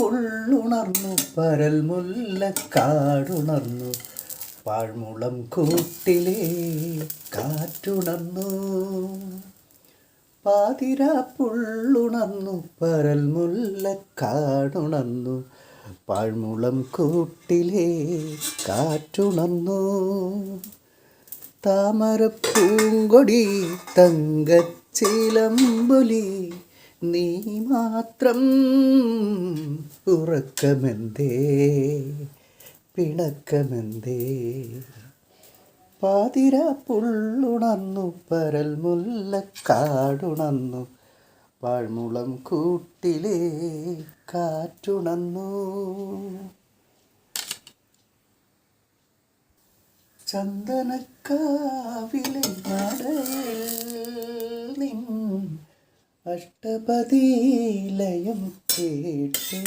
പാതിരാപ്പുള്ളുണർന്നു പരൽ മുല്ലക്കാടുണർന്നു. പാഴ്മുളം കൂട്ടിലെ കാറ്റുണർന്നു. പാതിര പുള്ളുണർന്നു. പരൽ മുല്ലക്കാടുണർന്നു. പാഴ്മുളം കൂട്ടിലെ കാറ്റുണർന്നു. താമരപ്പൂങ്കൊടി തങ്കച്ചിലമ്പൊലി നീ മാത്രം ഉറക്കമെന്തേ? പിണക്കമെന്തേ? പാതിര പുള്ളുണർന്നു പരൽ മുല്ലക്കാടുണന്നു വാഴ്മുളം കൂട്ടിലെ കാറ്റുണന്നു. ചന്ദനക്കാവിലെ നടയിൽ അഷ്ടപതിലയം കേട്ടു.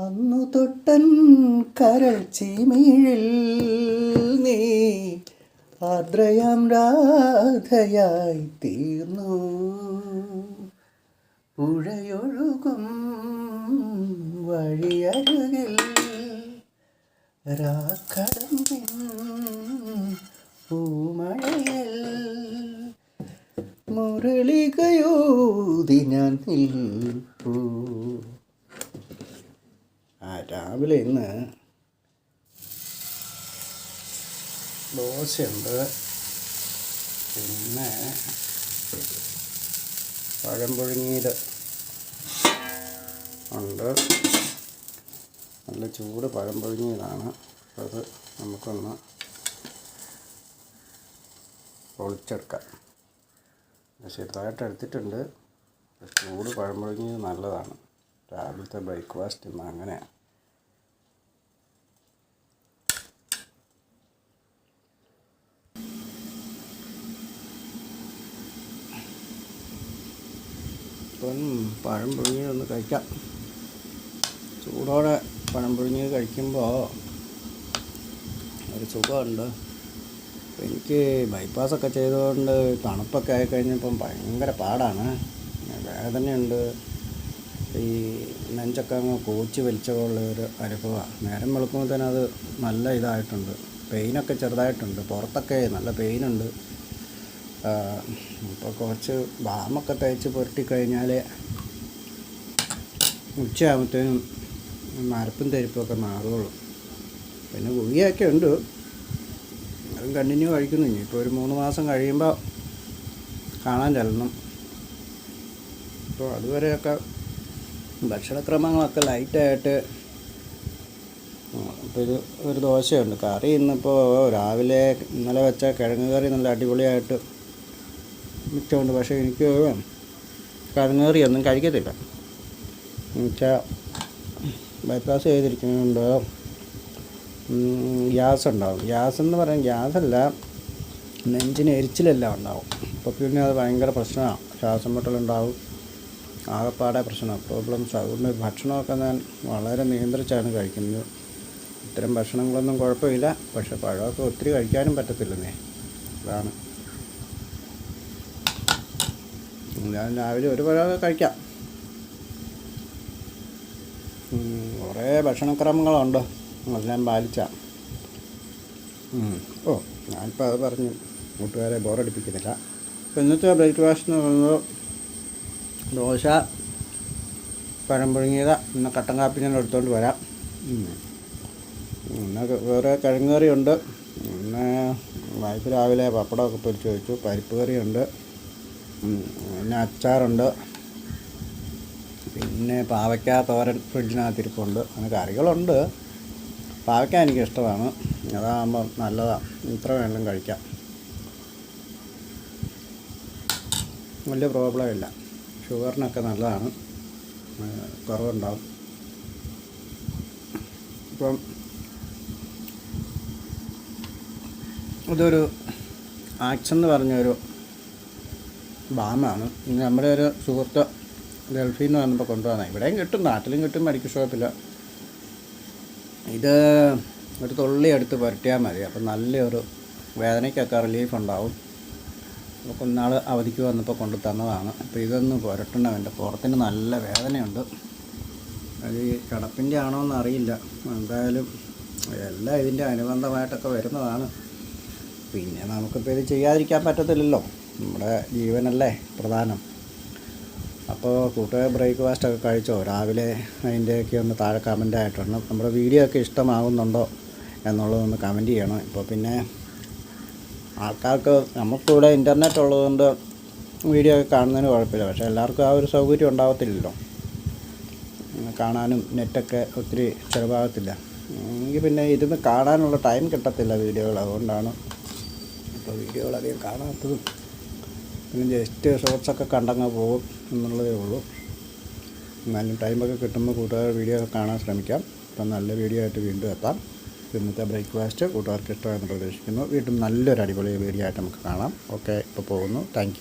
അന്നു തൊട്ടൻ കരൾ ചീമീഴിൽ നീ ആർദ്രയാം രാധയായി തീർന്നു. പുഴയൊഴുകും വഴിയരുകിൽ രാക്കടമ്പിൻ പൂമഴയിൽ മുരളികയോതി ഞാൻ നിൽപ്പൂ. ആ രാവിലെ ഇന്ന് ദോശയുണ്ട്. പിന്നെ പഴം പുഴുങ്ങിയത് ഉണ്ട്. നല്ല ചൂട് പഴം അത് നമുക്കൊന്ന് പൊളിച്ചെടുക്കാം. ചെറുതായിട്ട് എടുത്തിട്ടുണ്ട്. ചൂട് പഴം നല്ലതാണ്. രാവിലത്തെ ബ്രേക്ക്ഫാസ്റ്റ് ഇന്ന് അങ്ങനെയാണ് ഇപ്പം പഴം പുഴുങ്ങിയതൊന്ന് കഴിക്കാം. ചൂടോടെ പഴം കഴിക്കുമ്പോൾ ഒരു സുഖമുണ്ട്. എനിക്ക് ബൈപ്പാസൊക്കെ ചെയ്തുകൊണ്ട് തണുപ്പൊക്കെ ആയിക്കഴിഞ്ഞപ്പം ഭയങ്കര പാടാണ്. വേദനയുണ്ട്. ഈ നെഞ്ചൊക്കെ അങ്ങ് കോച്ചി വലിച്ചുള്ള ഒരു അനുഭവമാണ് നേരം വെളുക്കുമ്പോൾ തന്നെ അത് നല്ല ഇതായിട്ടുണ്ട്. പെയിനൊക്കെ ചെറുതായിട്ടുണ്ട്. പുറത്തൊക്കെ നല്ല പെയിനുണ്ട് ഇപ്പോൾ കുറച്ച് ബാമൊക്കെ തേച്ച് പുരട്ടി കഴിഞ്ഞാൽ ഉച്ചയാകുമ്പോഴത്തേനും മരപ്പും തരിപ്പൊക്കെ മാറുകയുള്ളൂ പിന്നെ ഗുളിയൊക്കെ ഉണ്ട്. അതും കണ്ടിന്യൂ കഴിക്കുന്നു. ഇപ്പോൾ ഒരു മൂന്ന് മാസം കഴിയുമ്പോൾ കാണാൻ ചെല്ലണം. അപ്പോൾ അതുവരെയൊക്കെ ഭക്ഷണക്രമങ്ങളൊക്കെ ലൈറ്റായിട്ട് ഇപ്പോൾ ഇത് ഒരു ദോശയുണ്ട്. കറി ഇന്നിപ്പോൾ രാവിലെ ഇന്നലെ വെച്ച കിഴങ്ങ് കറി നല്ല അടിപൊളിയായിട്ട് മിച്ചമുണ്ട്. പക്ഷേ എനിക്ക് കിഴങ്ങ് കറി ഒന്നും കഴിക്കത്തില്ല. എന്നുവെച്ചാൽ ബൈപ്പാസ് ചെയ്തിരിക്കുന്നുണ്ട്. ഗ്യാസ് ഉണ്ടാവും ഗ്യാസ് എന്ന് പറയാൻ ഗ്യാസല്ല നെഞ്ചിന് എരിച്ചിലെല്ലാം ഉണ്ടാവും. അപ്പോൾ പിന്നെ അത് ഭയങ്കര പ്രശ്നമാണ് ശ്വാസം മുട്ടലുണ്ടാവും. ആകെപ്പാടെ പ്രശ്നമാണ് പ്രോബ്ലംസ് അതുകൊണ്ട് ഭക്ഷണമൊക്കെ ഞാൻ വളരെ നിയന്ത്രിച്ചാണ് കഴിക്കുന്നത്. ഇത്തരം ഭക്ഷണങ്ങളൊന്നും കുഴപ്പമില്ല. പക്ഷെ പഴമൊക്കെ ഒത്തിരി കഴിക്കാനും പറ്റത്തില്ലെന്നേ. അതാണ്. ഞാൻ രാവിലെ ഒരു പഴമൊക്കെ കഴിക്കാം. കുറേ ഭക്ഷണക്രമങ്ങളുണ്ട്. അതെല്ലാം പാലിച്ച. ഓ ഞാനിപ്പോൾ അത് പറഞ്ഞു. കൂട്ടുകാരെ ബോറടിപ്പിക്കുന്നില്ല. ഇന്നത്തെ ബ്രേക്ക്ഫാസ്റ്റ് എന്ന് പറയുന്നത് ദോശ പഴം പുഴുങ്ങിയത് ഇന്ന് കട്ടൻ കാപ്പി ഞാൻ എടുത്തുകൊണ്ട് വരാം. പിന്നെ വേറെ കിഴങ്ങ് കറിയുണ്ട് പിന്നെ വൈഫ് രാവിലെ പപ്പടമൊക്കെ പൊരിച്ച് വെച്ചു. പരിപ്പ് കറിയുണ്ട്. പിന്നെ അച്ചാറുണ്ട്. പിന്നെ പാവയ്ക്ക തോരൻ ഫ്രിഡ്ജിനകത്തിരിപ്പുണ്ട്. അങ്ങനെ കറികളുണ്ട്. പാവയ്ക്ക എനിക്ക് ഇഷ്ടമാണ് അതാകുമ്പം നല്ലതാണ് ഇത്ര വേണമെങ്കിലും കഴിക്കാം. വലിയ പ്രോബ്ലം ഇല്ല. ഷുഗറിനൊക്കെ നല്ലതാണ്. കുറവുണ്ടാവും. ഇപ്പം ഇതൊരു ആക്ഷൻ എന്ന് പറഞ്ഞൊരു ബാമാണ്. നമ്മുടെ ഒരു സുഹൃത്ത് ഗൾഫിൽ നിന്ന് വന്നപ്പോൾ കൊണ്ടുവന്നത്. ഇവിടെയും കിട്ടും. നാട്ടിലും കിട്ടും. മെഡിക്കൽ ഷോപ്പിൽ ഇത് ഒരു തുള്ളി എടുത്ത് പുരട്ടിയാൽ മതി. അപ്പം നല്ലൊരു വേദനയ്ക്കൊക്കെ റിലീഫ് ഉണ്ടാവും. അപ്പോൾ ഇന്നാൾ അവധിക്ക് വന്നപ്പോൾ കൊണ്ട് തന്നതാണ്. അപ്പോൾ ഇതൊന്ന് പുരട്ടണം. എന്റെ പുറത്തിന് നല്ല വേദനയുണ്ട്. അത് ഈ കിടപ്പിന്റെ ആണോ എന്ന് അറിയില്ല. എന്തായാലും എല്ലാം ഇതിന്റെ അനുബന്ധമായിട്ടൊക്കെ വരുന്നതാണ്. പിന്നെ നമുക്കിപ്പോൾ ഇത് ചെയ്യാതിരിക്കാൻ പറ്റത്തില്ലല്ലോ. നമ്മുടെ ജീവനല്ലേ പ്രധാനം. അപ്പോൾ കൂട്ടുകാർ ബ്രേക്ക്ഫാസ്റ്റ് ഒക്കെ കഴിച്ചോ? രാവിലെ അതിന്റെയൊക്കെ ഒന്ന് താഴെ കമന്റ് ആയിട്ടുണ്ട്. നമ്മുടെ വീഡിയോ ഒക്കെ ഇഷ്ടമാകുന്നുണ്ടോ എന്നുള്ളതൊന്ന് കമന്റ് ചെയ്യണം. ഇപ്പോൾ പിന്നെ ആൾക്കാർക്ക് നമുക്കിവിടെ ഇന്റർനെറ്റ് ഉള്ളതുകൊണ്ട് വീഡിയോ ഒക്കെ കാണുന്നതിന് കുഴപ്പമില്ല. പക്ഷേ എല്ലാവർക്കും ആ ഒരു സൗകര്യം ഉണ്ടാകത്തില്ലല്ലോ കാണാനും നെറ്റൊക്കെ ഒത്തിരി ചിലവാകത്തില്ല. എങ്കിൽ പിന്നെ ഇരുന്ന് കാണാനുള്ള ടൈം കിട്ടത്തില്ല വീഡിയോകൾ. അതുകൊണ്ടാണ് ഇപ്പോൾ വീഡിയോകളധികം കാണാത്തതും പിന്നെ ജസ്റ്റ് ഷോർട്സൊക്കെ കണ്ടങ്ങ് പോകും എന്നുള്ളതേ ഉള്ളൂ. എന്നാലും ടൈമൊക്കെ കിട്ടുമ്പോൾ കൂട്ടുകാർ വീഡിയോ കാണാൻ ശ്രമിക്കാം. അപ്പം നല്ല വീഡിയോ ആയിട്ട് വീണ്ടും എത്താം. ഇന്നത്തെ ബ്രേക്ക്ഫാസ്റ്റ് കൂട്ടുകാർക്ക് ഇഷ്ടമായെന്ന് പ്രതീക്ഷിക്കുന്നു. വീണ്ടും നല്ലൊരു അടിപൊളി വീഡിയോ ആയിട്ട് നമുക്ക് കാണാം. ഓക്കെ ഇപ്പോൾ പോകുന്നു. താങ്ക്